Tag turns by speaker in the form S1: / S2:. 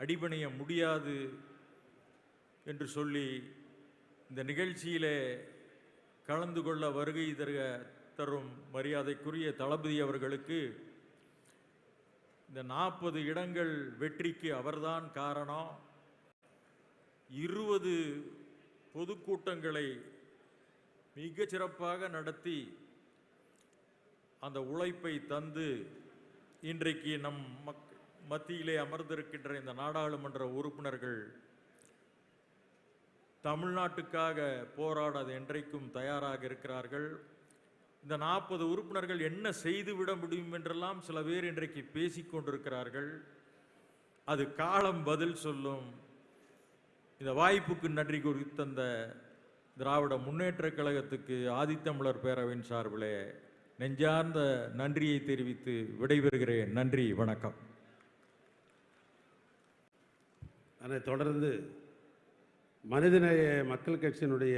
S1: அடிபணிய முடியாது என்று சொல்லி இந்த நிகழ்ச்சியிலே கலந்து கொள்ள வருகை தருக தரும் மரியாதைக்குரிய தளபதி அவர்களுக்கு இந்த நாற்பது இடங்கள் வெற்றிக்கு அவர்தான் காரணம். இருபது பொதுக்கூட்டங்களை மிக சிறப்பாக நடத்தி அந்த உழைப்பை தந்து இன்றைக்கு நம் மக் மத்தியிலே அமர்ந்திருக்கின்ற இந்த நாடாளுமன்ற உறுப்பினர்கள் தமிழ்நாட்டுக்காக போராட அது என்றைக்கும் தயாராக இருக்கிறார்கள். இந்த நாற்பது உறுப்பினர்கள் என்ன செய்துவிட முடியும் என்றெல்லாம் சில பேர் இன்றைக்கு பேசிக்கொண்டிருக்கிறார்கள் அது காலம் பதில் சொல்லும். இந்த வாய்ப்புக்கு நன்றி கூறி திராவிட முன்னேற்ற கழகத்துக்கு ஆதித்தமிழர் பேரவையின் சார்பிலே நெஞ்சார்ந்த நன்றியை தெரிவித்து விடைபெறுகிறேன். நன்றி வணக்கம்.
S2: அதனைத் தொடர்ந்து மனிதநேய மக்கள் கட்சியினுடைய